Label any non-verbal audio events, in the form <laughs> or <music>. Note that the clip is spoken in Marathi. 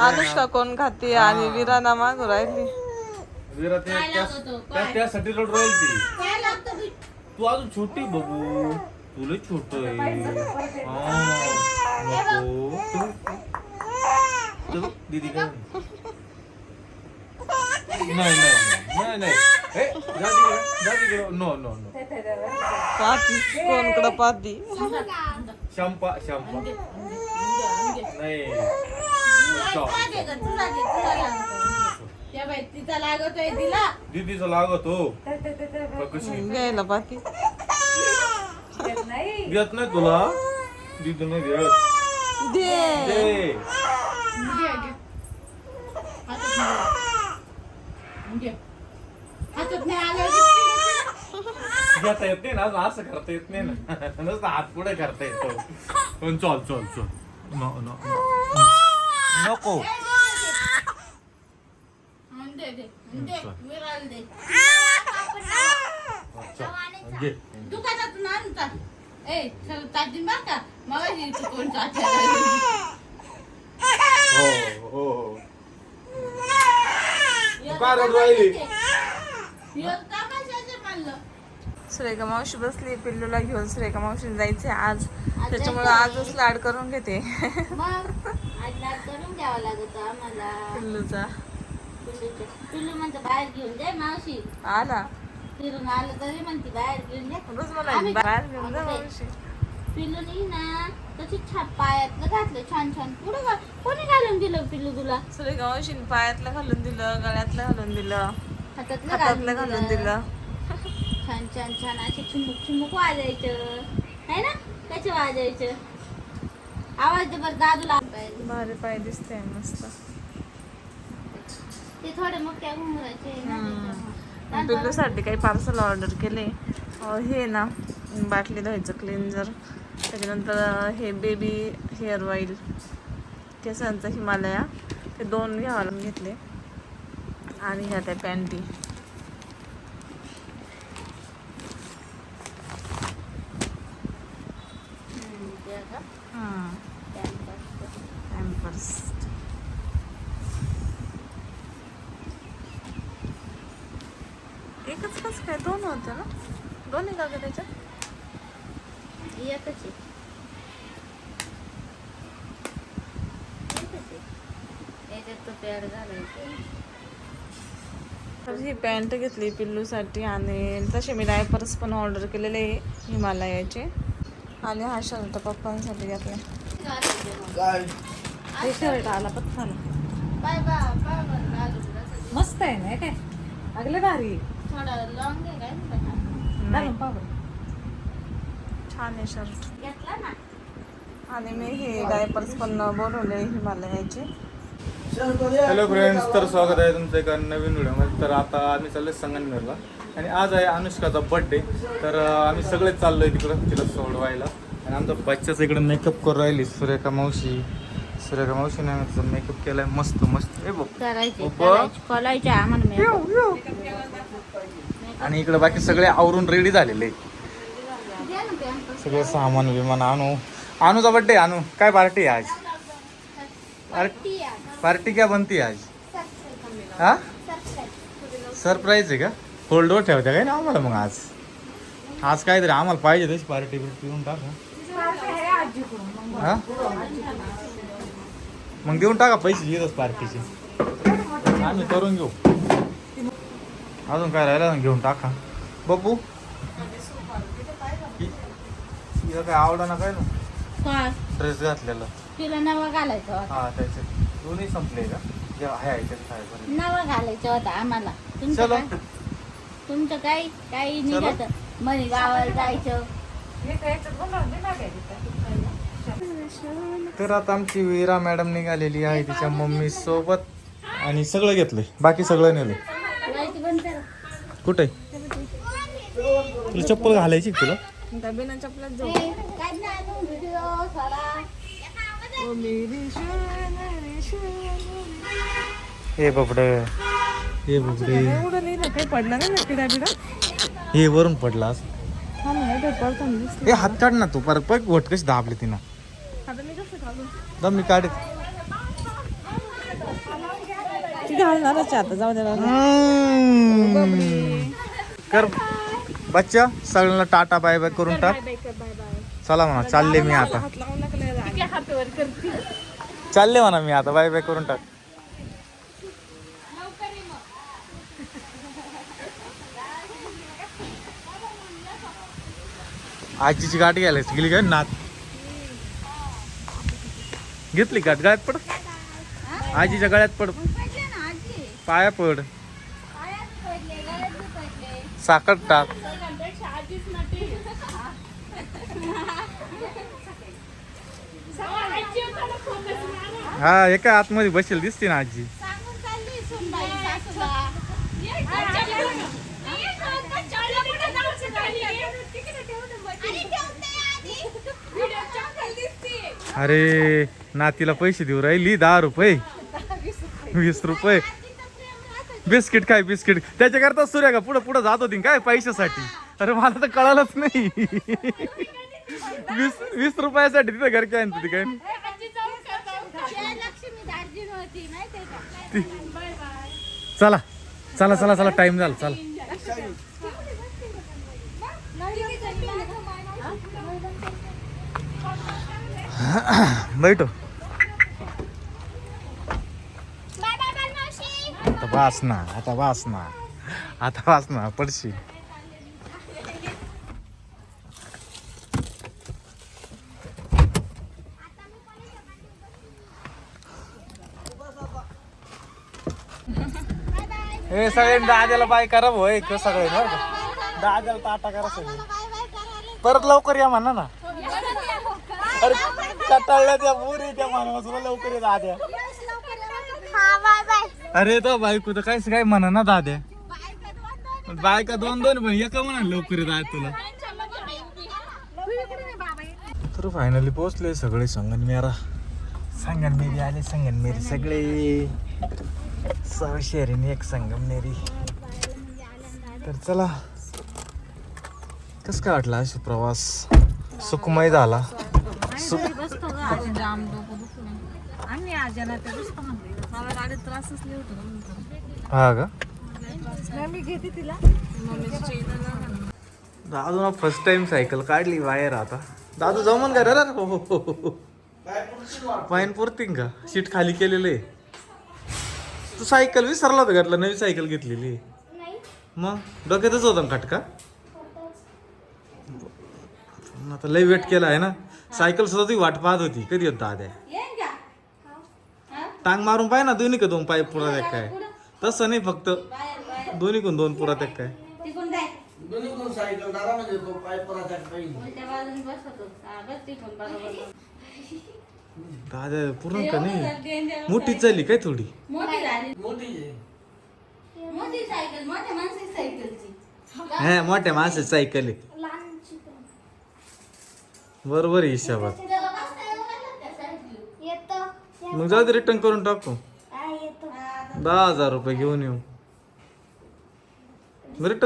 अनुष्का कोण खाते आणि विराना मागू राहिली. विरा ते त्या- त्या- त्यासाठी रड राहील ती. काय लागतं बी? तू अजून छोटी बघू. तुला छोट आहे. हा, नको. तू- तू- दीदी काय म्हणते? नाही नाही नाही, नाही. नाही ए, जा तिकडे, जा तिकडे. नो नो नो पाहती कोणकडं पाहती. शंपा शंपा. नाही. त्या बाई तिचा लागतोय तिला. दीदीचा लागत. हो का <laughs> कशी घ्यायला पाहती घेत नाही. तुला? दीदी नाही घेत दे. दे. घे, घे. हातात नाही आलं. घे. हातात नाही आलं. की घेता येत नाही ना असं- असं करता येत नाही ना. <laughs> नुसतं हात पुढे करता येतो. पण चल चल चल. No no no. नको. हं, दुकानातून ए चल बर का? मला कोण हो हो हो. मावशी बसली पिल्लूला घेऊन सुरेखा मावशी जायचे आज. त्याच्यामुळे आजच लाड करून घेते. करून द्यावा लागत आम्हाला. पिल्लूचा. पिल्लू म्हणतं बाहेर घेऊन जाय मावशी. आला. फिरून आलं तरी म्हणते बाहेर घेऊन जा. रोज मला आम्ही- बाहेर घेऊन जा मावशी. पिल्लूनी ना तशी छाप पायातलं घातलं छान छान. पुढं घा- कोणी घालून दिलं पिल्लू तुला? सुरेखा मावशीने पायातलं घालून दिलं गळ्यातलं घालून दिलं. हातातलं हातातलं घालून दिलं. <laughs> छान छान छान. असे चिमुक चिमुक वाजायचं. है ना? कसे वाजायचं? आवाज दे बरं दादूला. भारी पाय दिसते मस्त. ते थोडे ना त्याच्यामुळे. पिल्लूसाठी काही पार्सल ऑर्डर केले. हे ना बाटली धुवायचं क्लिन्झर त्याच्यानंतर हे बेबी हेअर ऑइल केसांचं हिमालया. ते दोन घ्यावं घेतले. आणि ह्या त्या पॅन्टी हम्म, ते का? हां Pampers. पॅम्पर्स एकच कस काय? दोन होते ना? दोन आहे का त्याच्यात? एकच. याच्यात तो पॅड घालायचा. तर ही पॅन्ट घेतली पिल्लूसाठी आणि तसे मी डायपर्स पण ऑर्डर केलेले हिमालयाचे. आणि हा शर्ट पप्पांसाठी घेतला. हे शर्ट आला पत्ता पाय बा पाय बरं घालून टाकायचं. मस्त आहे ना काय? अगले भारी. थोडा लॉंग आहे काय? ना छान आहे शर्ट घेतला ना? आणि मी हे डायपर्स पण बोलवले हिमालयाचे. हॅलो फ्रेंड्स तर स्वागत आहे तुमचं एका नवीन व्हिडिओमध्ये तर आता आम्ही चाललोय संगमनेरला आणि आज आहे अनुष्काचा बर्थडे तर आम्ही सगळेच चाललोय तिकडं तिला सोडवायला. आणि आमचा बच्चाच इकडे मेकअप करून राहिली सुरेखा मावशी. सुरेखा मावशीने आम्ही तिचा मेकअप केलाय मस्त मस्त. ए. आणि इकडे बाकी सगळे आवरून रेडी झालेले. सगळं सामान विमान आणू. अनुचा बर्थडे आणू काय पार्टी आहे आज? आहे. पार्टी क्या बनती आज? हा? सरप्राईज आहे का? होल्डवर ठेवत्या काय ना आम्हाला मग आज? आज काहीतरी आम्हाला पाहिजे तशी पार्टी देऊन टाका हा. मग देऊन टाका पैसे येतच पार्टीचे आम्ही करून घेऊ. अजून काय राहिलं ना घेऊन टाका. तिला काय आवडा ना काय ना? काय? ड्रेस घातलेला. तिला नवा घालायचा होता. हा त्याचे. दोन्ही संपले का? जे आहे याच्यात नवा घालायचा होता आम्हाला. तुमचं चलो. काय? तुमचं काही काही. निघत म्हणे गावाला जायचं. तर आता आमची वीरा मॅडम निघालेली आहे तिच्या मम्मी सोबत. आणि सगळं घेतलंय. बाकी सगळं करा. कुठे? तुला चप्पल घालायची का तुला? बिना जाऊ. हे बबड हे बघडे एवढं काही नाही ना किडा बिडा हे वरून पडला हा हे हात काढ ना तू परत पग वट कशी दाबली तिनं. आता मी कसं दम मी काढ ती घालणारच आता जाऊ दे कर. बच्चा सगळ्यांना टाटा बाय बाय करून टाक. चला म्हणा चालले मी आता. चालले म्हणा मी आता बाय बाय करून टाक. आजीची गाठ घ्यायला गेली काय नात? घेतली गाठ गळ्यात पड. आजीच्या गळ्यात पड. पाया पड. साखर टाक. हा एका आतमध्ये बसेल दिसते ना आजी सांगून चालली सुनबाई सासूला अरे नातीला पैसे देऊ राहिली दहा रुपये. वीस रुपये. बिस्किट काय बिस्किट? त्याच्याकरता सूर्या का पुढं पुढं जात होती काय पैशासाठी? अरे मला तर कळालंच नाही. वीस वीस रुपयासाठी तिथं घर काय आणते काय? चला. चला चला चला टाइम झाला चला. बैठो. आता वास ना आता वास ना. आता वास ना पडशी. हे सगळे दाद्याला बाय करा भाऊ एक सगळे का? दाद्याला टाटा करा सगळे. परत लवकर या म्हणा ना. अरे कटाळल्या त्या मुरी त्या मानवाला लवकर ये दाद्या. अरे तो बायको तर काहीच काय म्हणा ना दाद्या. बायका दोन दोन पण एका म्हणा लवकर ये दाद्या तुला. तर फायनली पोहोचले सगळे संगनमेरा संगनमेरी आले संगनमेरी सगळे. सहा शेरीने एक संगमनेरी तर चला. कस काय वाटला प्रवास? सुखमय झाला. सुख जाम डोकं दुखलं आम्ही आजाला ते दुसतं म्हणते मला गाडीत त्रासच नाही होतो नंतर हा का? मी घेते तिला. मम्मीची चेन दादू ना फर्स्ट टाइम सायकल काढली बाहेर आता. दादू जाऊ म्हण का रे? हो, हो, हो, हो. पायन पुरतीन का? सीट खाली केलेलं आहे. तू सायकल विसरला होता घातला नवी सायकल घेतलेली. मग? डोक्यातच होता खटका? आता लय वेट केला आहे ना. सायकल सुद्धा ती वाट पाहत होती. कधी होत का? टांग मारून पाय ना दोन्ही का दोन पाय पुरा त्या काय तसं नाही फक्त. दोन्ही कोण दोन पुरा त्या काय दाद्या पूर्ण का नाही? मोठीच झाली काय थोडी? मोठी झाली. मोठी आहे. मोठी सायकल मोठ्या माणसाची सायकलची. हा मोठ्या माणसाची सायकल आहे. बरोबर हिशोबात. मग जाऊ दे रिटर्न करून टाकू. हा, दहा हजार रुपये घेऊन येऊ. रिटर्न